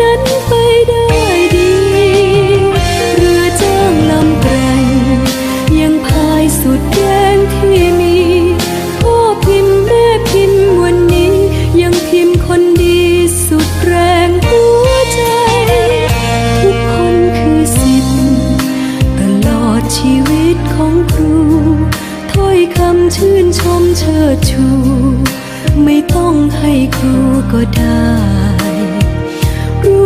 นั้นไปได้ดี เรือจ้างลำแกรงยังพายสุดแรงที่มีพ่อพิมแม่พิมพ์วันี้ ยังพิมคนดีสุดแรงหัวใจ ทุกคนคือสิทธิ์ ตลอดชีวิตของครู ถ้อยคำชื่นชมเชิดชู ไม่ต้องให้ครูก็ได้